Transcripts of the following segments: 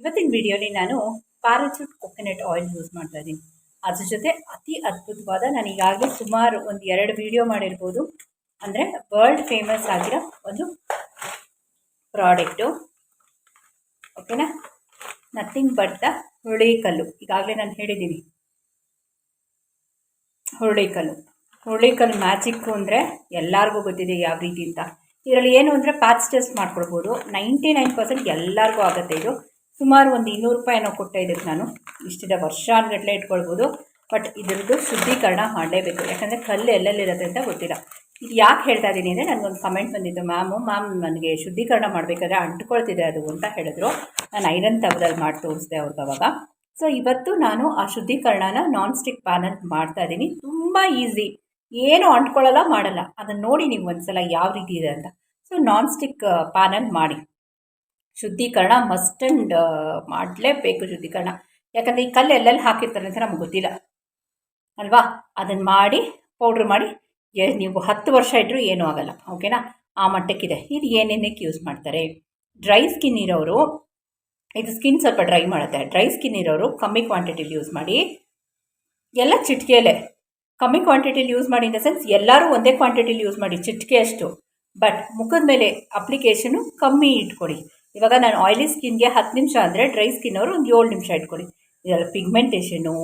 ಇವತ್ತಿನ ವಿಡಿಯೋಲಿ ನಾನು ಪ್ಯಾರಾಚೂಟ್ ಕೊಕೊನೆಟ್ ಆಯಿಲ್ ಯೂಸ್ ಮಾಡ್ತಾ ಇದ್ದೀನಿ. ಅದ್ರ ಜೊತೆ ಅತಿ ಅದ್ಭುತವಾದ ನಾನು ಈಗಾಗಲೇ ಸುಮಾರು ಒಂದು ಎರಡು ವಿಡಿಯೋ ಮಾಡಿರ್ಬೋದು. ಅಂದರೆ ವರ್ಲ್ಡ್ ಫೇಮಸ್ ಆಗಿರೋ ಒಂದು ಪ್ರಾಡಕ್ಟು ಓಕೆನಾ ನಥಿಂಗ್ ಬಟ್ ದ ಹುಳಿಕಲ್ಲು ಈಗಾಗಲೇ ನಾನು ಹೇಳಿದ್ದೀನಿ. ಹುರುಳಿಕಲ್ಲು ಹುರುಳಿಕಲ್ಲು ಮ್ಯಾಜಿಕ್ಕು ಅಂದರೆ ಎಲ್ಲರಿಗೂ ಗೊತ್ತಿದೆ ಯಾವ ರೀತಿ ಅಂತ. ಇದರಲ್ಲಿ ಏನು ಅಂದರೆ ಪ್ಯಾಚ್ ಟೆಸ್ಟ್ ಮಾಡ್ಕೊಳ್ಬೋದು. ನೈಂಟಿ ನೈನ್ ಪರ್ಸೆಂಟ್ ಎಲ್ಲರಿಗೂ ಆಗುತ್ತೆ ಇದು. ಸುಮಾರು ಒಂದು ಇನ್ನೂರು ರೂಪಾಯಿನೋ ಕೊಟ್ಟೆ ಇದಕ್ಕೆ ನಾನು. ಇಷ್ಟಿದೆ ವರ್ಷಾನುಗಟ್ಟಲೆ ಇಟ್ಕೊಳ್ಬೋದು. ಬಟ್ ಇದರದ್ದು ಶುದ್ಧೀಕರಣ ಮಾಡಲೇಬೇಕು. ಯಾಕಂದರೆ ಕಲ್ಲು ಎಲ್ಲೆಲ್ಲಿರುತ್ತೆ ಅಂತ ಗೊತ್ತಿಲ್ಲ. ಇದು ಯಾಕೆ ಹೇಳ್ತಾ ಇದ್ದೀನಿ ಅಂದರೆ ನನಗೊಂದು ಕಮೆಂಟ್ ಬಂದಿತ್ತು. ಮ್ಯಾಮು, ಮ್ಯಾಮ್ ನನಗೆ ಶುದ್ಧೀಕರಣ ಮಾಡಬೇಕಾದ್ರೆ ಅಂಟ್ಕೊಳ್ತಿದೆ ಅದು ಅಂತ ಹೇಳಿದ್ರು. ನಾನು ಐರನ್ ತವದಲ್ಲಿ ಮಾಡಿ ತೋರಿಸಿದೆ ಅವ್ರಿಗೆ ಅವಾಗ. ಸೊ ಇವತ್ತು ನಾನು ಆ ಶುದ್ಧೀಕರಣನ ನಾನ್ ಸ್ಟಿಕ್ ಪ್ಯಾನಲ್ಲಿ ಮಾಡ್ತಾ ಇದ್ದೀನಿ. ತುಂಬ ಈಸಿ ಏನು ಅಂಟ್ಕೊಳ್ಳಲ್ಲ ಮಾಡಲ್ಲ. ಅದನ್ನು ನೋಡಿ ನೀವು ಒಂದ್ಸಲ ಯಾವ ರೀತಿ ಇದೆ ಅಂತ. ಸೊ ನಾನ್ ಸ್ಟಿಕ್ ಪ್ಯಾನಲ್ಲಿ ಮಾಡಿ. ಶುದ್ಧೀಕರಣ ಮಸ್ಟ್ ಅಂಡ್ ಮಾಡಲೇಬೇಕು ಶುದ್ಧೀಕರಣ. ಯಾಕಂದರೆ ಈ ಕಲ್ಲು ಎಲ್ಲೆಲ್ಲಿ ಹಾಕಿರ್ತಾರೆ ಅಂತ ನಮ್ಗೆ ಗೊತ್ತಿಲ್ಲ. ಅಲ್ವಾ? ಅದನ್ನು ಮಾಡಿ ಪೌಡ್ರ್ ಮಾಡಿ ನೀವು ಹತ್ತು ವರ್ಷ ಇಟ್ಟರು ಏನೂ ಆಗಲ್ಲ. ಓಕೆನಾ ಆ ಮಟ್ಟಕ್ಕಿದೆ. ಇದು ಏನೇನಕ್ಕೆ ಯೂಸ್ ಮಾಡ್ತಾರೆ? ಡ್ರೈ ಸ್ಕಿನ್ ಇರೋರು, ಇದು ಸ್ಕಿನ್ ಸ್ವಲ್ಪ ಡ್ರೈ ಮಾಡುತ್ತೆ. ಡ್ರೈ ಸ್ಕಿನ್ ಇರೋರು ಕಮ್ಮಿ ಕ್ವಾಂಟಿಟಿಲಿ ಯೂಸ್ ಮಾಡಿ, ಎಲ್ಲ ಚಿಟ್ಕೆಯಲ್ಲೇ. ಕಮ್ಮಿ ಕ್ವಾಂಟಿಟಿಲಿ ಯೂಸ್ ಮಾಡಿ ಇನ್ ದ ಸೆನ್ಸ್ ಎಲ್ಲರೂ ಒಂದೇ ಕ್ವಾಂಟಿಟಿಲಿ ಯೂಸ್ ಮಾಡಿ ಚಿಟ್ಕೆ ಅಷ್ಟು. ಬಟ್ ಮುಖದ ಮೇಲೆ ಅಪ್ಲಿಕೇಶನು ಕಮ್ಮಿ ಇಟ್ಕೊಡಿ. ಇವಾಗ ನಾನು ಆಯಿಲಿ ಸ್ಕಿನ್ಗೆ ಹತ್ತು ನಿಮಿಷ ಅಂದರೆ ಡ್ರೈ ಸ್ಕಿನ್ ಅವರು ಒಂದು ಏಳು ನಿಮಿಷ ಇಟ್ಕೊಳ್ಳಿ. ಇದೆಲ್ಲ ಪಿಗ್ಮೆಂಟೇಷನು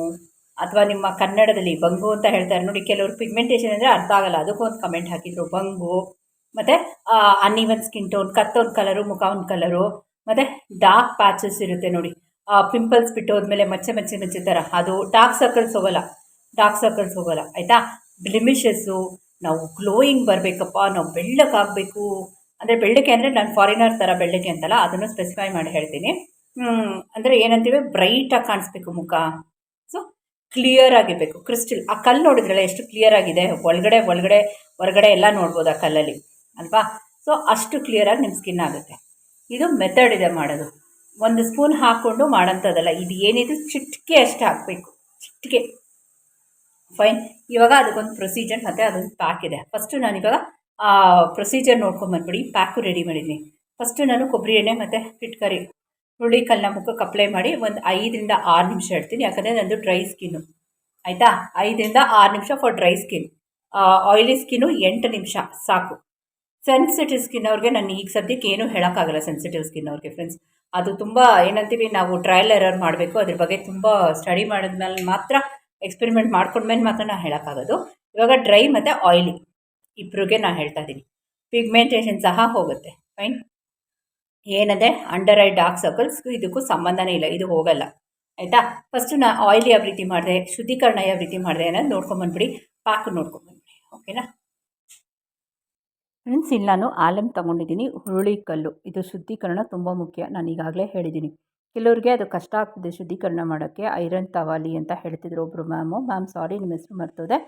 ಅಥವಾ ನಿಮ್ಮ ಕನ್ನಡದಲ್ಲಿ ಬಂಗು ಅಂತ ಹೇಳ್ತಾರೆ ನೋಡಿ, ಕೆಲವರು ಪಿಗ್ಮೆಂಟೇಷನ್ ಅಂದರೆ ಅರ್ಥ ಆಗಲ್ಲ. ಅದಕ್ಕೊಂದು ಕಮೆಂಟ್ ಹಾಕಿದ್ರು, ಬಂಗು, ಮತ್ತು ಅನ್ಇವನ್ ಸ್ಕಿನ್ ಟೋನ್ ಕತ್ತೊಂದು ಕಲರು ಮುಖ ಒಂದು ಕಲರು ಮತ್ತು ಡಾರ್ಕ್ ಪ್ಯಾಚಸ್ ಇರುತ್ತೆ ನೋಡಿ. ಪಿಂಪಲ್ಸ್ ಬಿಟ್ಟು ಹೋದ್ಮೇಲೆ ಮಚ್ಚೆ ಮಚ್ಚೆ ಮಚ್ಚೆ ಥರ ಅದು ಡಾರ್ಕ್ ಸರ್ಕಲ್ಸ್ ಹೋಗಲ್ಲ. ಡಾರ್ಕ್ ಸರ್ಕಲ್ಸ್ ಹೋಗಲ್ಲ. ಆಯಿತಾ? ಬ್ಲಿಮಿಷಸ್ಸು ನಾವು ಗ್ಲೋಯಿಂಗ್ ಬರಬೇಕಪ್ಪ, ನಾವು ಬೆಳ್ಳಕ್ಕಾಗಬೇಕು ಅಂದರೆ ಬೆಳ್ಳಕ್ಕೆ ಅಂದರೆ ನಾನು ಫಾರಿನರ್ ಥರ ಬೆಳ್ಳಕ್ಕೆ ಅಂತಲ್ಲ, ಅದನ್ನು ಸ್ಪೆಸಿಫೈ ಮಾಡಿ ಹೇಳ್ತೀನಿ. ಅಂದರೆ ಏನಂತೀವಿ? ಬ್ರೈಟಾಗಿ ಕಾಣಿಸ್ಬೇಕು ಮುಖ. ಸೊ ಕ್ಲಿಯರ್ ಆಗಿರಬೇಕು. ಕ್ರಿಸ್ಟಲ್ ಆ ಕಲ್ಲು ನೋಡಿದ್ರಲ್ಲ ಎಷ್ಟು ಕ್ಲಿಯರ್ ಆಗಿದೆ? ಒಳಗಡೆ ಒಳಗಡೆ, ಹೊರಗಡೆ ಎಲ್ಲ ನೋಡ್ಬೋದು ಆ ಕಲ್ಲಲ್ಲಿ. ಅಲ್ವಾ? ಸೊ ಅಷ್ಟು ಕ್ಲಿಯರಾಗಿ ನಿಮ್ಮ ಸ್ಕಿನ್ ಆಗುತ್ತೆ. ಇದು ಮೆಥಡ್ ಇದೆ ಮಾಡೋದು. ಒಂದು ಸ್ಪೂನ್ ಹಾಕ್ಕೊಂಡು ಮಾಡೋಂಥದ್ದಲ್ಲ. ಇದು ಏನಿದು? ಚಿಟಿಕೆ ಅಷ್ಟು ಹಾಕಬೇಕು. ಚಿಟಿಕೆ. ಫೈನ್ ಇವಾಗ ಅದಕ್ಕೊಂದು ಪ್ರೊಸೀಜರ್ ಮತ್ತು ಅದೊಂದು ಪ್ಯಾಕ್ ಇದೆ. ಫಸ್ಟು ನಾನಿವಾಗ ಆ ಪ್ರೊಸೀಜರ್ ನೋಡ್ಕೊಂಬಂದ್ಬಿಡಿ ಪ್ಯಾಕು ರೆಡಿ ಮಾಡಿದ್ದೀನಿ ಫಸ್ಟು ನಾನು ಕೊಬ್ಬರಿ ಎಣ್ಣೆ ಮತ್ತು ಫಿಟ್ಕರಿ ಹುರುಳಿಕಲ್ಲನ್ನ ಮುಖಕ್ಕೆ ಅಪ್ಲೈ ಮಾಡಿ ಒಂದು ಐದರಿಂದ ಆರು ನಿಮಿಷ ಇಡ್ತೀನಿ, ಯಾಕಂದರೆ ನಂದು ಡ್ರೈ ಸ್ಕಿನ್ನು ಆಯಿತಾ? ಐದರಿಂದ ಆರು ನಿಮಿಷ for dry skin oily skin ಎಂಟು ನಿಮಿಷ, ಸಾಕು. ಸೆನ್ಸಿಟಿವ್ ಸ್ಕಿನ್ ಅವ್ರಿಗೆ ನಾನು ಈಗ ಸದ್ಯಕ್ಕೆ ಏನೂ ಹೇಳೋಕ್ಕಾಗಲ್ಲ ಸೆನ್ಸಿಟಿವ್ ಸ್ಕಿನ್ ಅವ್ರಿಗೆ ಫ್ರೆಂಡ್ಸ್ ಅದು ತುಂಬ ಏನಂತೀವಿ, ನಾವು ಟ್ರಯಲ್ ಎರರ್ ಮಾಡಬೇಕು, ಅದ್ರ ಬಗ್ಗೆ ತುಂಬ ಸ್ಟಡಿ ಮಾಡಿದ್ಮೇಲೆ ಮಾತ್ರ ಎಕ್ಸ್ಪೆರಿಮೆಂಟ್ ಮಾಡ್ಕೊಂಡ್ಮೇಲೆ ಮಾತ್ರ ನಾನು ಹೇಳೋಕ್ಕಾಗೋದು. ಇವಾಗ ಡ್ರೈ ಮತ್ತು ಆಯಿಲಿ ಇಬ್ಬರಿಗೆ ನಾನು ಹೇಳ್ತಾ ಇದ್ದೀನಿ ಪಿಗ್ಮೆಂಟೇಷನ್ ಸಹ ಹೋಗುತ್ತೆ. ಫೈನ್ ಏನಿದೆ ಅಂಡರ್ ಐ ಡಾರ್ಕ್ ಸರ್ಕಲ್ಸ್ಗೂ ಇದಕ್ಕೂ ಸಂಬಂಧನೇ ಇಲ್ಲ. ಇದು ಹೋಗಲ್ಲ. ಆಯಿತಾ? ಫಸ್ಟು ನಾ ಆಯಿಲಿ ಯಾವ ರೀತಿ ಮಾಡಿದೆ ಶುದ್ಧೀಕರಣ ಯಾವ ರೀತಿ ಮಾಡಿದೆ ಅನ್ನೋದು ನೋಡ್ಕೊಂಬಂದ್ಬಿಡಿ ಪಾಕು ನೋಡ್ಕೊಂಬಂದ್ಬಿಡಿ ಓಕೆನಾ ಫ್ರೆಂಡ್ಸ್ ಇಲ್ಲಿ ನಾನು ಆಲಮ್ ತೊಗೊಂಡಿದ್ದೀನಿ. ಹುರುಳಿಕಲ್ಲು ಇದು ಶುದ್ಧೀಕರಣ ತುಂಬ ಮುಖ್ಯ. ನಾನು ಈಗಾಗಲೇ ಹೇಳಿದ್ದೀನಿ. ಕೆಲವ್ರಿಗೆ ಅದು ಕಷ್ಟ ಆಗ್ತಿದೆ ಶುದ್ಧೀಕರಣ ಮಾಡೋಕ್ಕೆ. ಐರನ್ ತವಾಲಿ ಅಂತ ಹೇಳ್ತಿದ್ರು ಒಬ್ಬರು ಮ್ಯಾಮು. ಮ್ಯಾಮ್ ಸಾರಿ ನಿಮ್ಮ ಹೆಸರು ಮರ್ತೋದೆ.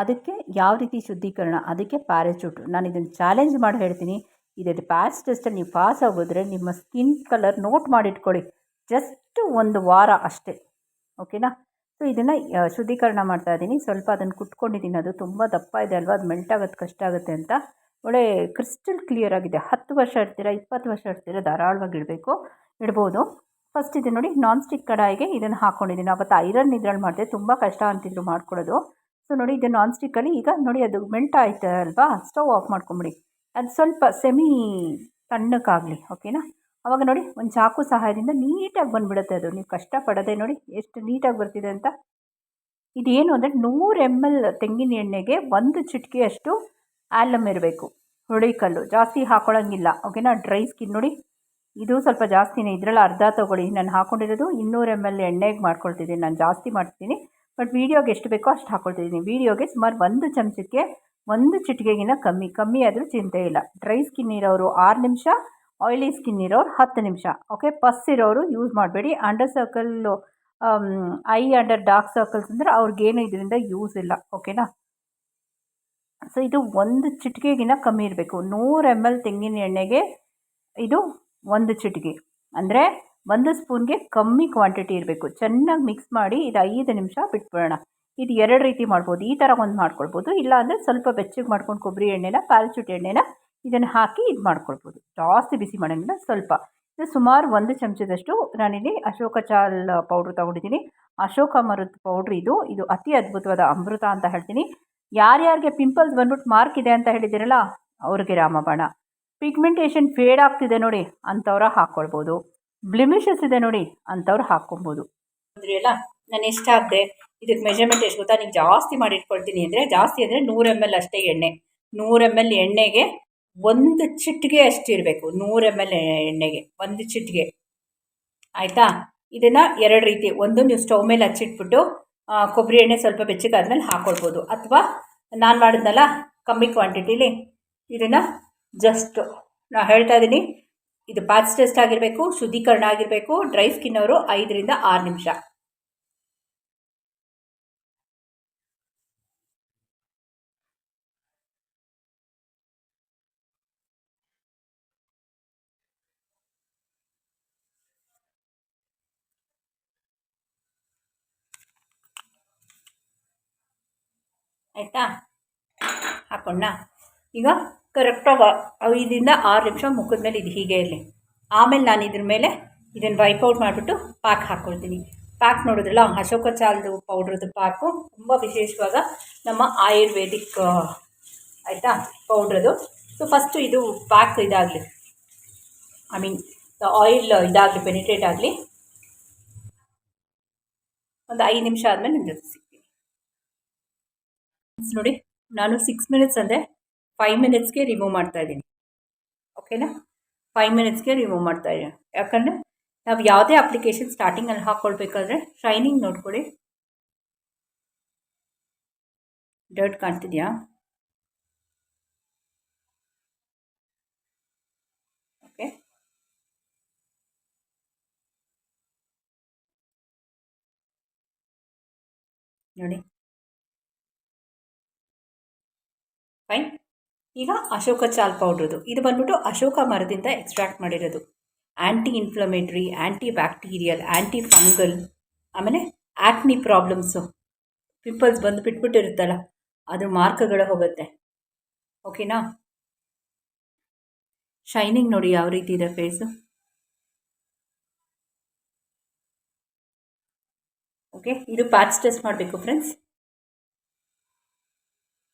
ಅದಕ್ಕೆ ಯಾವ ರೀತಿ ಶುದ್ಧೀಕರಣ, ಅದಕ್ಕೆ ಪ್ಯಾರಾಚೂಟ್ ನಾನು ಇದನ್ನು ಚಾಲೆಂಜ್ ಮಾಡಿ ಹೇಳ್ತೀನಿ. ಇದು ಪ್ಯಾಚ್ ಟೆಸ್ಟಲ್ಲಿ ನೀವು ಪಾಸ್ ಆಗೋದ್ರೆ ನಿಮ್ಮ ಸ್ಕಿನ್ ಕಲರ್ ನೋಟ್ ಮಾಡಿಟ್ಕೊಳ್ಳಿ ಜಸ್ಟ್ ಒಂದು ವಾರ ಅಷ್ಟೇ. ಓಕೆನಾ ಸೊ ಇದನ್ನು ಶುದ್ಧೀಕರಣ ಮಾಡ್ತಾ ಇದ್ದೀನಿ ಸ್ವಲ್ಪ ಅದನ್ನು ಕುಟ್ಕೊಂಡಿದ್ದೀನಿ ಅದು ತುಂಬ ದಪ್ಪ ಇದೆ ಅಲ್ವಾ? ಅದು ಮೆಲ್ಟ್ ಆಗೋದು ಕಷ್ಟ ಆಗುತ್ತೆ ಅಂತ. ಒಳ್ಳೆ ಕ್ರಿಸ್ಟಲ್ ಕ್ಲಿಯರ್ ಆಗಿದೆ. ಹತ್ತು ವರ್ಷ ಇಡ್ತೀರ, ಇಪ್ಪತ್ತು ವರ್ಷ ಇಡ್ತೀರ ಧಾರಾಳವಾಗಿ ಇಡಬೇಕು. ಇಡ್ಬೋದು. ಫಸ್ಟ್ ಇದು ನೋಡಿ ನಾನ್ ಸ್ಟಿಕ್ ಕಡಾಯಿಗೆ ಇದನ್ನು ಹಾಕ್ಕೊಂಡಿದ್ದೀನಿ ಅವತ್ತು ಐರನ್ ಇದ್ರಲ್ಲಿ ಮಾಡಿದೆ, ತುಂಬ ಕಷ್ಟ ಅಂತಿದ್ರು ಮಾಡ್ಕೊಳ್ಳೋದು. ಸೊ ನೋಡಿ, ಇದು ನಾನ್ ಸ್ಟಿಕ್ಕಲ್ಲಿ ಈಗ ನೋಡಿ, ಅದು ಮೆಲ್ಟ್ ಆಯ್ತು ಅಲ್ವಾ? ಸ್ಟವ್ ಆಫ್ ಮಾಡ್ಕೊಂಬಿಡಿ. ಅದು ಸ್ವಲ್ಪ ಸೆಮಿ ತಣ್ಣಕ್ಕಾಗಲಿ ಓಕೆನಾ ಅವಾಗ ನೋಡಿ, ಒಂದು ಚಾಕು ಸಹಾಯದಿಂದ ನೀಟಾಗಿ ಬಂದುಬಿಡುತ್ತೆ ಅದು. ನೀವು ಕಷ್ಟಪಡೋದೇ ನೋಡಿ, ಎಷ್ಟು ನೀಟಾಗಿ ಬರ್ತಿದೆ ಅಂತ. ಇದೇನು ಅಂದರೆ ನೂರು ಎಂ ಎಲ್ ತೆಂಗಿನ ಎಣ್ಣೆಗೆ ಒಂದು ಚಿಟಿಕೆಯಷ್ಟು ಆಲಮ್ ಇರಬೇಕು. ಹುಳಿಕಲ್ಲು ಜಾಸ್ತಿ ಹಾಕೊಳ್ಳೋಂಗಿಲ್ಲ ಓಕೆನಾ ಡ್ರೈ ಸ್ಕಿನ್ ನೋಡಿ. ಇದು ಸ್ವಲ್ಪ ಜಾಸ್ತಿನೇ. ಇದರಲ್ಲಿ ಅರ್ಧ ತೊಗೊಳ್ಳಿ. ನಾನು ಹಾಕ್ಕೊಂಡಿರೋದು ಇನ್ನೂರು ಎಂ ಎಲ್ ಎಣ್ಣೆಗೆ ಮಾಡ್ಕೊಳ್ತಿದ್ದೀನಿ. ನಾನು ಜಾಸ್ತಿ ಮಾಡ್ತೀನಿ. ಬಟ್ ವೀಡಿಯೋಗೆ ಎಷ್ಟು ಬೇಕೋ ಅಷ್ಟು ಹಾಕ್ಕೊಳ್ತಿದ್ದೀನಿ ವೀಡಿಯೋಗೆ ಸುಮಾರು ಒಂದು ಚಮಚಕ್ಕೆ ಒಂದು ಚಿಟಿಕೆಗಿನ ಕಮ್ಮಿ ಕಮ್ಮಿ ಆದರೂ ಚಿಂತೆ ಇಲ್ಲ. ಡ್ರೈ ಸ್ಕಿನ್ ಇರೋರು ಆರು ನಿಮಿಷ ಆಯಿಲಿ ಸ್ಕಿನ್ ಇರೋರು ಹತ್ತು ನಿಮಿಷ. ಓಕೆ ಪಸ್ ಇರೋರು ಯೂಸ್ ಮಾಡಬೇಡಿ. Under circle eye under dark circles ಅಂದರೆ ಅವ್ರಿಗೇನು ಇದರಿಂದ ಯೂಸ್ ಇಲ್ಲ. ಓಕೆನಾ ಸೊ ಇದು ಒಂದು ಚಿಟಿಕೆಗಿನ ಕಮ್ಮಿ ಇರಬೇಕು. ನೂರು ಎಂ ಎಲ್ ತೆಂಗಿನ ಎಣ್ಣೆಗೆ ಇದು ಒಂದು ಚಿಟಿಕೆ. ಅಂದರೆ ಒಂದು ಸ್ಪೂನ್ಗೆ ಕಮ್ಮಿ ಕ್ವಾಂಟಿಟಿ ಇರಬೇಕು. ಚೆನ್ನಾಗಿ ಮಿಕ್ಸ್ ಮಾಡಿ ಇದು ಐದು ನಿಮಿಷ ಬಿಟ್ಬಿಡೋಣ. ಇದು ಎರಡು ರೀತಿ ಮಾಡ್ಬೋದು. ಈ ಥರ ಒಂದು ಮಾಡ್ಕೊಳ್ಬೋದು. ಇಲ್ಲ ಅಂದರೆ ಸ್ವಲ್ಪ ಬೆಚ್ಚಗೆ ಮಾಡ್ಕೊಂಡು ಕೊಬ್ಬರಿ ಎಣ್ಣೆನ ಪ್ಯಾರಾಚೂಟ್ ಎಣ್ಣೆನ ಇದನ್ನು ಹಾಕಿ ಇದು ಮಾಡ್ಕೊಳ್ಬೋದು. ಜಾಸ್ತಿ ಬಿಸಿ ಮಾಡೋಂಗಿಲ್ಲ, ಸ್ವಲ್ಪ. ಇದು ಸುಮಾರು ಒಂದು ಚಮಚದಷ್ಟು ನಾನಿಲ್ಲಿ ಅಶೋಕ ಚಾಲ್ ಪೌಡ್ರ್ ತೊಗೊಂಡಿದ್ದೀನಿ. ಅಶೋಕ ಮರದ ಪೌಡ್ರ್ ಇದು. ಇದು ಅತಿ ಅದ್ಭುತವಾದ ಅಮೃತ ಅಂತ ಹೇಳ್ತೀನಿ. ಯಾರ್ಯಾರಿಗೆ ಪಿಂಪಲ್ಸ್ ಬಂದ್ಬಿಟ್ಟು ಮಾರ್ಕ್ ಇದೆ ಅಂತ ಹೇಳಿದ್ದೀರಲ್ಲ, ಅವ್ರಿಗೆ ರಾಮಬಾಣ. ಪಿಗ್ಮೆಂಟೇಷನ್ ಫೇಡ್ ಆಗ್ತಿದೆ ನೋಡಿ, ಅಂಥವ್ರ ಹಾಕ್ಕೊಳ್ಬೋದು. ಬ್ಲಿಮಿಷಸ್ ಇದೆ ನೋಡಿ ಅಂಥವ್ರು ಹಾಕ್ಕೊಬೋದು. ಅಂದರೆ ಅಲ್ಲ ನಾನು ಇಷ್ಟ ಹಾಕಿದೆ ಇದಕ್ಕೆ ಮೆಜರ್ಮೆಂಟ್ ಎಷ್ಟು ಗೊತ್ತಾ? ನೀವು ಜಾಸ್ತಿ ಮಾಡಿ ಇಟ್ಕೊಳ್ತೀನಿ ಅಂದರೆ, ಜಾಸ್ತಿ ಅಂದರೆ ನೂರು ಎಂ ಎಲ್ ಅಷ್ಟೇ ಎಣ್ಣೆ. ನೂರು ಎಂ ಎಲ್ ಎಣ್ಣೆಗೆ ಒಂದು ಚಿಟಿಗೆ ಅಷ್ಟು ಇರಬೇಕು, ನೂರು ಎಂ ಎಲ್ ಎಣ್ಣೆಗೆ ಒಂದು ಚಿಟಿಗೆ. ಆಯಿತಾ? ಇದನ್ನು ಎರಡು ರೀತಿ ಒಂದು ನೀವು ಸ್ಟವ್ ಮೇಲೆ ಹಚ್ಚಿಟ್ಬಿಟ್ಟು ಕೊಬ್ಬರಿ ಎಣ್ಣೆ ಸ್ವಲ್ಪ ಬೆಚ್ಚಗಾದ್ಮೇಲೆ ಹಾಕ್ಕೊಳ್ಬೋದು ಅಥವಾ ನಾನು ಮಾಡಿದ್ನಲ್ಲ, ಕಮ್ಮಿ ಕ್ವಾಂಟಿಟಿಲಿ ಇದನ್ನು ಜಸ್ಟ್ ನಾನು ಹೇಳ್ತಾ ಇದ್ದೀನಿ ಇದು ಪ್ಯಾಚ್ ಟೆಸ್ಟ್ ಆಗಿರಬೇಕು, ಶುದ್ಧೀಕರಣ ಆಗಿರಬೇಕು ಡ್ರೈ ಸ್ಕಿನ್ ಅವರು ಐದರಿಂದ ಆರು ನಿಮಿಷ. ಆಯಿತಾ? ಹಾಕೊಂಡ ಈಗ ಕರೆಕ್ಟಾಗಿ ಐದರಿಂದ ಆರು ನಿಮಿಷ ಮುಖದ ಮೇಲೆ ಇದು ಹೀಗೆ ಇರಲಿ. ಆಮೇಲೆ ನಾನು ಇದ್ರ ಮೇಲೆ ಇದನ್ನು ವೈಪೌಟ್ ಮಾಡಿಬಿಟ್ಟು ಪ್ಯಾಕ್ ಹಾಕ್ಕೊಳ್ತೀನಿ ಪ್ಯಾಕ್ ನೋಡಿದ್ರಲ್ಲ, ಅಶೋಕ ಚಾಲ್ದು ಪೌಡ್ರದ್ದು ಪ್ಯಾಕು ತುಂಬ ವಿಶೇಷವಾಗ ನಮ್ಮ ಆಯುರ್ವೇದಿಕ್ ಆಯಿತಾ ಪೌಡ್ರದು ಸೊ ಫಸ್ಟು ಇದು ಪ್ಯಾಕ್ ಇದಾಗಲಿ. ಐ ಮೀನ್ ಆಯಿಲ್ ಇದಾಗಲಿ ಪೆನಿಟ್ರೇಟ್ ಆಗಲಿ. ಒಂದು ಐದು ನಿಮಿಷ ಆದಮೇಲೆ ಜೊತೆ ಸಿಗ್ತೀನಿ. ನೋಡಿ, ನಾನು ಸಿಕ್ಸ್ ಮಿನಿಟ್ಸ್ ಅಂದರೆ ಫೈವ್ ಮಿನಿಟ್ಸ್ಗೆ ರಿಮೂವ್ ಮಾಡ್ತಾ ಇದ್ದೀನಿ. ಓಕೆನಾ ಫೈವ್ ಮಿನಿಟ್ಸ್ಗೆ ರಿಮೂವ್ ಮಾಡ್ತಾ ಇದ್ದೀನಿ. ಯಾಕಂದರೆ ನಾವು ಯಾವುದೇ ಅಪ್ಲಿಕೇಶನ್ ಸ್ಟಾರ್ಟಿಂಗಲ್ಲಿ ಹಾಕ್ಕೊಳ್ಬೇಕಾದ್ರೆ ಶೈನಿಂಗ್ ನೋಡ್ಕೊಳ್ಳಿ ಡರ್ಟ್ ಕಾಣ್ತಿದೆಯಾ? ಓಕೆ ನೋಡಿ. ಫೈನ್ ಈಗ ಅಶೋಕ ಚಾಲ್ ಪೌಡ್ರದು ಇದು ಬಂದ್ಬಿಟ್ಟು ಅಶೋಕ ಮರದಿಂದ ಎಕ್ಸ್ಟ್ರಾಕ್ಟ್ ಮಾಡಿರೋದು. Anti inflammatory anti bacterial anti fungal ಆಮೇಲೆ ಆ್ಯಕ್ನಿ ಪ್ರಾಬ್ಲಮ್ಸು ಪಿಂಪಲ್ಸ್ ಬಂದು ಬಿಟ್ಬಿಟ್ಟಿರುತ್ತಲ್ಲ ಅದ್ರ ಮಾರ್ಕ್ಗಳು ಹೋಗುತ್ತೆ. ಓಕೆನಾ ಶೈನಿಂಗ್ ನೋಡಿ ಯಾವ ರೀತಿ ಇದೆ ಫೇಸು ಓಕೆ ಇದು ಪ್ಯಾಚ್ ಟೆಸ್ಟ್ ಮಾಡಬೇಕು ಫ್ರೆಂಡ್ಸ್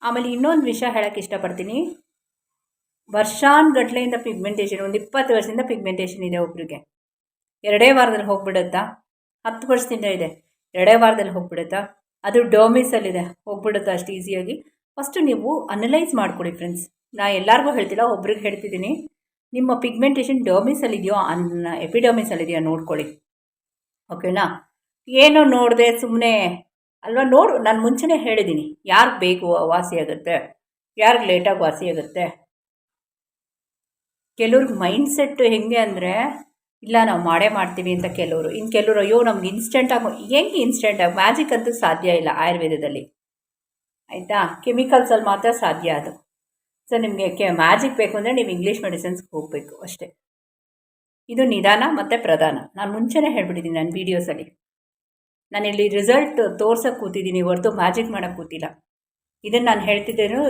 ಆಮೇಲೆ ಇನ್ನೊಂದು ವಿಷಯ ಹೇಳೋಕ್ಕೆ ಇಷ್ಟಪಡ್ತೀನಿ. ವರ್ಷಾನ್ಗಟ್ಲೆಯಿಂದ ಪಿಗ್ಮೆಂಟೇಷನ್ ಒಂದು ಇಪ್ಪತ್ತು ವರ್ಷದಿಂದ ಪಿಗ್ಮೆಂಟೇಷನ್ ಇದೆ ಒಬ್ರಿಗೆ. ಎರಡೇ ವಾರದಲ್ಲಿ ಹೋಗ್ಬಿಡುತ್ತಾ? ಹತ್ತು ವರ್ಷದಿಂದ ಇದೆ. ಎರಡೇ ವಾರದಲ್ಲಿ ಹೋಗ್ಬಿಡುತ್ತಾ? ಅದು ಡೋಮಿಸಲ್ಲಿದೆ. ಹೋಗ್ಬಿಡುತ್ತಾ ಅಷ್ಟು ಈಸಿಯಾಗಿ ಫಸ್ಟು ನೀವು ಅನಲೈಸ್ ಮಾಡ್ಕೊಳ್ಳಿ ಫ್ರೆಂಡ್ಸ್ ನಾ ಎಲ್ಲರಿಗೂ ಹೇಳ್ತಿಲ್ಲ, ಒಬ್ರಿಗೆ ಹೇಳ್ತಿದ್ದೀನಿ. ನಿಮ್ಮ ಪಿಗ್ಮೆಂಟೇಷನ್ ಡೋಮಿಸಲ್ಲಿದೆಯೋ, ಅನ್ನ ಎಪಿಡೋಮಿಸಲ್ಲಿದೆಯೋ ನೋಡ್ಕೊಳ್ಳಿ. ಓಕೆನಾ ಏನೋ ನೋಡಿದೆ ಸುಮ್ಮನೆ ಅಲ್ವಾ? ನೋಡು, ನಾನು ಮುಂಚೆನೇ ಹೇಳಿದ್ದೀನಿ ಯಾರಿಗೆ ಬೇಕು ವಾಸಿ ಆಗುತ್ತೆ? ಯಾರಿಗೆ ಲೇಟಾಗಿ ವಾಸಿ ಆಗುತ್ತೆ? ಕೆಲವ್ರಿಗೆ ಮೈಂಡ್ ಸೆಟ್ ಹೆಂಗೆ ಅಂದರೆ, ಇಲ್ಲ, ನಾವು ಮಾಡೇ ಮಾಡ್ತೀವಿ ಅಂತ ಕೆಲವರು. ಇನ್ನು ಕೆಲವರು, ಅಯ್ಯೋ, ನಮ್ಗೆ ಇನ್ಸ್ಟೆಂಟಾಗಿ ಹೆಂಗೆ ಇನ್ಸ್ಟೆಂಟಾಗಿ ಮ್ಯಾಜಿಕ್ ಅಂತೂ ಸಾಧ್ಯ ಇಲ್ಲ ಆಯುರ್ವೇದದಲ್ಲಿ. ಆಯಿತಾ? ಕೆಮಿಕಲ್ಸಲ್ಲಿ ಮಾತ್ರ ಸಾಧ್ಯ ಅದು. ಸೊ ನಿಮಗೆ ಕೆ ಮ್ಯಾಜಿಕ್ ಬೇಕು ಅಂದರೆ ನೀವು ಇಂಗ್ಲೀಷ್ ಮೆಡಿಸಿನ್ಸ್ಗೆ ಹೋಗಬೇಕು ಅಷ್ಟೇ. ಇದು ನಿಧಾನ ಮತ್ತು ಪ್ರಧಾನ. ನಾನು ಮುಂಚೆನೇ ಹೇಳ್ಬಿಟ್ಟಿದ್ದೀನಿ ನನ್ನ ವೀಡಿಯೋಸಲ್ಲಿ ನಾನಿಲ್ಲಿ ರಿಸಲ್ಟ್ ತೋರ್ಸೋಕ್ಕೆ ಕೂತಿದ್ದೀನಿ, ಹೊರತು ಮ್ಯಾಜಿಕ್ ಮಾಡೋಕೆ ಕೂತಿಲ್ಲ. ಇದನ್ನು ನಾನು ಹೇಳ್ತಿದ್ದೇನು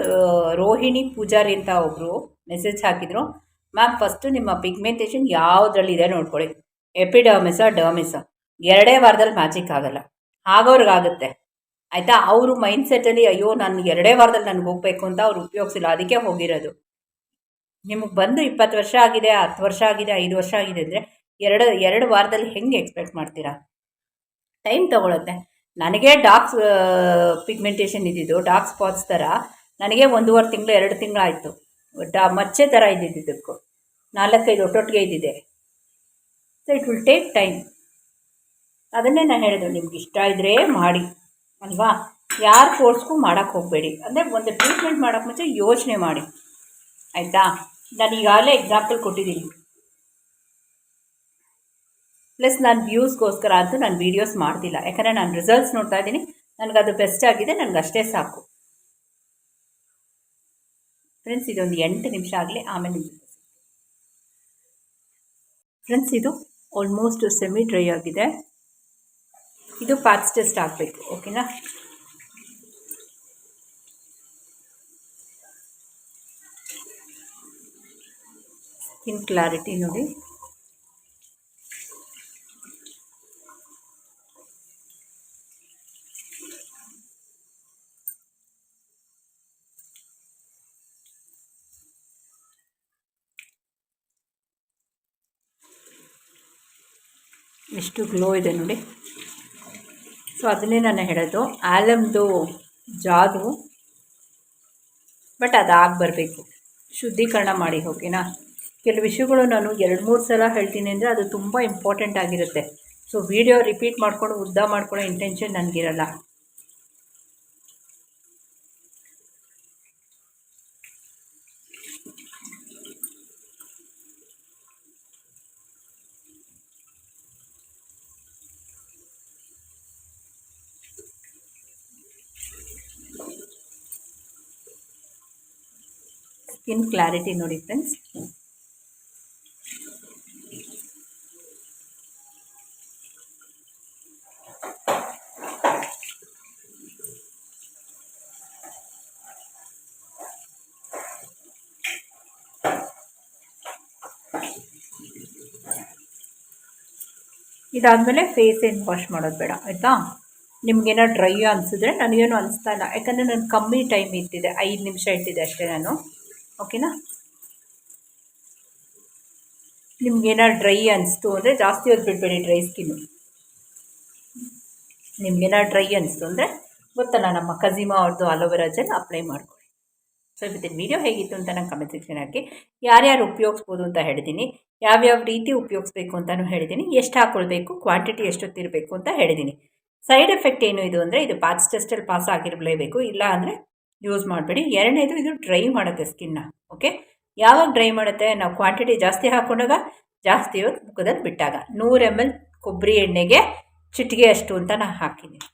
ರೋಹಿಣಿ ಪೂಜಾರಿ ಅಂತ ಒಬ್ಬರು ಮೆಸೇಜ್ ಹಾಕಿದರು. ಮ್ಯಾಮ್ ಫಸ್ಟು ನಿಮ್ಮ ಪಿಗ್ಮೆಂಟೇಷನ್ ಯಾವುದ್ರಲ್ಲಿದೆ ನೋಡ್ಕೊಳ್ಳಿ. ಎಪಿಡರ್ಮಿಸ ಡರ್ಮಿಸ ಎರಡೇ ವಾರದಲ್ಲಿ ಮ್ಯಾಜಿಕ್ ಆಗಲ್ಲ. ಆಗೋರ್ಗಾಗುತ್ತೆ. ಆಯಿತಾ? ಅವರು ಮೈಂಡ್ಸೆಟ್ಟಲ್ಲಿ ಅಯ್ಯೋ, ನಾನು ಎರಡೇ ವಾರದಲ್ಲಿ ನನಗೆ ಹೋಗಬೇಕು ಅಂತ ಅವ್ರು ಉಪಯೋಗಿಸಿಲ್ಲ. ಅದಕ್ಕೆ ಹೋಗಿರೋದು. ನಿಮಗೆ ಬಂದು ಇಪ್ಪತ್ತು ವರ್ಷ ಆಗಿದೆ, ಹತ್ತು ವರ್ಷ ಆಗಿದೆ, ಐದು ವರ್ಷ ಆಗಿದೆ ಅಂದರೆ ಎರಡು ಎರಡು ವಾರದಲ್ಲಿ ಹೆಂಗೆ ಎಕ್ಸ್ಪೆಕ್ಟ್ ಮಾಡ್ತೀರಾ? ಟೈಮ್ ತೊಗೊಳುತ್ತೆ. ನನಗೆ ಡಾರ್ಕ್ ಪಿಗ್ಮೆಂಟೇಷನ್ ಇದ್ದಿದ್ದು ಡಾರ್ಕ್ ಸ್ಪಾಟ್ಸ್ ಥರ ನನಗೆ ಒಂದೂವರೆ ತಿಂಗಳು, ಎರಡು ತಿಂಗಳಾಯಿತು ಡಾ, ಮಚ್ಚೆ ಥರ ಇದ್ದಿದ್ದಕ್ಕೂ ನಾಲ್ಕೈದು ಒಟ್ಟೊಟ್ಟಿಗೆ ಇದ್ದಿದೆ. So it will take time ಅದನ್ನೇ ನಾನು ಹೇಳಿದ್ದು, ನಿಮ್ಗೆ ಇಷ್ಟ ಇದ್ದರೆ ಮಾಡಿ, ಅಲ್ವಾ? ಯಾರು ಕೋರ್ಸ್ಗೂ ಮಾಡೋಕ್ಕೆ ಹೋಗಬೇಡಿ. ಅಂದರೆ ಒಂದು ಟ್ರೀಟ್ಮೆಂಟ್ ಮಾಡೋಕ್ಕೆ ಮುಂಚೆ ಯೋಚನೆ ಮಾಡಿ. ಆಯಿತಾ? ನಾನು ಈಗಾಗಲೇ ಎಕ್ಸಾಂಪಲ್ ಕೊಟ್ಟಿದ್ದೀನಿ. ಪ್ಲಸ್ ನಾನು ವ್ಯೂಸ್ಗೋಸ್ಕರ ಅಂತೂ ನಾನು ವೀಡಿಯೋಸ್ ಮಾಡ್ತಿಲ್ಲ. ಯಾಕಂದರೆ ನಾನು ರಿಸಲ್ಟ್ಸ್ ನೋಡ್ತಾ ಇದ್ದೀನಿ. ಅದು ಬೆಸ್ಟ್ ಆಗಿದೆ. ನನಗೆ ಅಷ್ಟೇ ಸಾಕು. ಫ್ರೆಂಡ್ಸ್ ಇದೊಂದು ಎಂಟು ನಿಮಿಷ ಆಗಲಿ, ಆಮೇಲೆ ಫ್ರೆಂಡ್ಸ್ ಇದು ಆಲ್ಮೋಸ್ಟ್ ಸೆಮಿ ಡ್ರೈ ಆಗಿದೆ. ಇದು ಪ್ಯಾಚ್ ಟೆಸ್ಟ್ ಆಗಬೇಕು ಓಕೆನಾ ಸ್ಕಿನ್ ಕ್ಲಾರಿಟಿ ನೋಡಿ. ಎಷ್ಟು ಗ್ಲೋ ಇದೆ ನೋಡಿ. ಸೊ ಅದನ್ನೇ ನಾನು ಹೇಳೋದು. ಆಲಮ್ದು ಜಾದು ಬಟ್ ಅದಾಗಿ ಬರಬೇಕು. ಶುದ್ಧೀಕರಣ ಮಾಡಿ ಓಕೆನಾ ಕೆಲವು ವಿಷಯಗಳು ನಾನು ಎರಡು ಮೂರು ಸಲ ಹೇಳ್ತೀನಿ ಅಂದರೆ ಅದು ತುಂಬ ಇಂಪಾರ್ಟೆಂಟ್ ಆಗಿರುತ್ತೆ. ಸೊ ವಿಡಿಯೋ ರಿಪೀಟ್ ಮಾಡ್ಕೊಂಡು, ಉದ್ದ ಮಾಡ್ಕೊಳ್ಳೋ ಇಂಟೆನ್ಷನ್ ನನಗಿರಲ್ಲ. ಸ್ಕಿನ್ ಕ್ಲಾರಿಟಿ ನೋಡಿ ಫ್ರೆಂಡ್ಸ್ ಇದಾದಮೇಲೆ ಫೇಸ್ ಏನು ವಾಶ್ ಮಾಡೋದು ಬೇಡ, ಆಯಿತಾ? ನಿಮಗೇನೋ ಡ್ರೈ ಅನಿಸಿದ್ರೆ ನನಗೇನು ಅನಿಸ್ತಾ ಇಲ್ಲ. ಯಾಕಂದರೆ ನಾನು ಕಮ್ಮಿ ಟೈಮ್ ಇಟ್ಟಿದೆ, ಐದು ನಿಮಿಷ ಇಟ್ಟಿದೆ ಅಷ್ಟೇ ನಾನು. ಓಕೆನಾ ನಿಮ್ಗೇನಾರು ಡ್ರೈ ಅನಿಸ್ತು ಅಂದರೆ ಜಾಸ್ತಿ ಹೊತ್ತು ಬಿಡಬೇಡಿ ಡ್ರೈ ಸ್ಕಿನ್ನು ನಿಮ್ಗೇನಾರು ಡ್ರೈ ಅನಿಸ್ತು ಅಂದರೆ ಗೊತ್ತಲ್ಲ, ನಮ್ಮ ಕಜಿಮಾ ಅವ್ರದ್ದು ಅಲೋವೆರಾ ಜೆಲ್ ಅಪ್ಲೈ ಮಾಡ್ಕೊಳ್ಳಿ. ಸೊ ಇವತ್ತಿನ ವೀಡಿಯೋ ಹೇಗಿತ್ತು ಅಂತ ನಾನು ಕಮೆಂಟ್ ಸೆಕ್ಷನ್ ಹಾಕಿ. ಯಾರ್ಯಾರು ಉಪಯೋಗಿಸ್ಬೋದು ಅಂತ ಹೇಳಿದ್ದೀನಿ ಯಾವ್ಯಾವ ರೀತಿ ಉಪಯೋಗಿಸ್ಬೇಕು ಅಂತಲೂ ಹೇಳಿದ್ದೀನಿ ಎಷ್ಟು ಹಾಕ್ಕೊಳ್ಬೇಕು ಕ್ವಾಂಟಿಟಿ ಎಷ್ಟೊತ್ತಿರಬೇಕು ಅಂತ ಹೇಳಿದ್ದೀನಿ ಸೈಡ್ ಎಫೆಕ್ಟ್ ಏನು ಇದು ಅಂದರೆ, ಇದು ಪಾಸ್ ಟೆಸ್ಟಲ್ಲಿ ಪಾಸ್ ಆಗಿರಲೇಬೇಕು. ಇಲ್ಲ ಅಂದರೆ ಯೂಸ್ ಮಾಡಬೇಡಿ. ಎರಡನೇದು ಇದು ಡ್ರೈ ಮಾಡುತ್ತೆ ಸ್ಕಿನ್ನ ಓಕೆ ಯಾವಾಗ ಡ್ರೈ ಮಾಡುತ್ತೆ? ನಾವು ಕ್ವಾಂಟಿಟಿ ಜಾಸ್ತಿ ಹಾಕೊಂಡಾಗ ಜಾಸ್ತಿ ಇವತ್ತು ಮುಖದಲ್ಲಿ ಬಿಟ್ಟಾಗ. ನೂರು ಎಂ ಎಲ್ ಕೊಬ್ಬರಿ ಎಣ್ಣೆಗೆ ಚಿಟಿಗೆ ಅಷ್ಟು ಅಂತ ನಾನು ಹಾಕಿದ್ದೀನಿ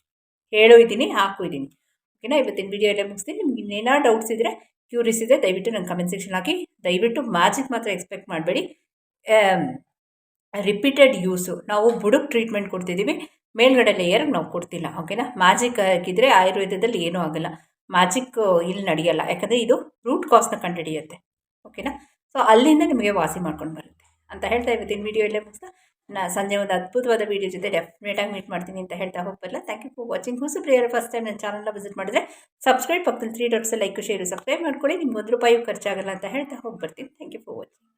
ಹೇಳೋ ಇದ್ದೀನಿ, ಹಾಕು ಇದ್ದೀನಿ. ಓಕೆನಾ ಇವತ್ತಿನ ವೀಡಿಯೋ ಎಲ್ಲ ಮುಗಿಸ್ತೀನಿ. ನಿಮ್ಗೆ ಇನ್ನೇನೋ ಡೌಟ್ಸ್ ಇದ್ದರೆ ಕ್ಯೂರಿಯಸ್ ಇದೆ ದಯವಿಟ್ಟು ನನ್ನ ಕಮೆಂಟ್ ಸೆಕ್ಷನ್ ಹಾಕಿ. ದಯವಿಟ್ಟು ಮ್ಯಾಜಿಕ್ ಮಾತ್ರ ಎಕ್ಸ್ಪೆಕ್ಟ್ ಮಾಡಬೇಡಿ. ರಿಪೀಟೆಡ್ ಯೂಸು ನಾವು ಬುಡಕ್ಕೆ ಟ್ರೀಟ್ಮೆಂಟ್ ಕೊಡ್ತಿದ್ದೀವಿ ಮೇಲ್ಗಡೆ ಲೇಯರ್ಗೆ ನಾವು ಕೊಡ್ತಿಲ್ಲ ಓಕೆನಾ ಮ್ಯಾಜಿಕ್ ಹಾಕಿದರೆ ಆಯುರ್ವೇದದಲ್ಲಿ ಏನೂ ಆಗೋಲ್ಲ. ಮ್ಯಾಜಿಕ್ ಇಲ್ಲಿ ನಡೆಯಲ್ಲ. ಯಾಕಂದರೆ ಇದು ರೂಟ್ ಕಾಸ್ನ ಕಂಡುಹಿಡಿಯುತ್ತೆ. ಓಕೆನಾ ಸೊ ಅಲ್ಲಿಂದ ನಿಮಗೆ ವಾಸಿ ಮಾಡ್ಕೊಂಡು ಬರುತ್ತೆ. ಅಂತ ಹೇಳ್ತಾ ಇವತ್ತಿನ ವಿಡಿಯೋ ಇಲ್ಲೇ ಮುಗಿಸ್ತಾ. ನಾನು ಸಂಜೆ ಒಂದು ಅದ್ಭುತವಾದ ವೀಡಿಯೋ ಜೊತೆ ಡೆಫಿನೆಟಾಗಿ ಮೀಟ್ ಮಾಡ್ತೀನಿ ಅಂತ ಹೇಳ್ತಾ ಹೋಗ್ಬಲ್ಲ ಥ್ಯಾಂಕ್ ಯು ಫಾರ್ ವಾಚಿಂಗ್ ಹೂಸು ಪ್ರಿಯರ್ ಫಸ್ಟ್ ಟೈಮ್ ನನ್ನ ಚಾನಲ್ನ ವಿಸಿಟ್ ಮಾಡಿದ್ರೆ ಸಬ್ಸ್ಕ್ರೈಬ್ ಪಕ್ಕದಲ್ಲಿ three dots like share subscribe ಮಾಡ್ಕೊಳ್ಳಿ. ನಿಮ್ಗೆ ಒಂದು ರೂಪಾಯಿ ಖರ್ಚಾಗಲ್ಲ ಅಂತ ಹೇಳ್ತಾ ಹೋಗಿ ಬರ್ತೀನಿ ಥ್ಯಾಂಕ್ ಯು ಫಾರ್ ವಾಚಿಂಗ್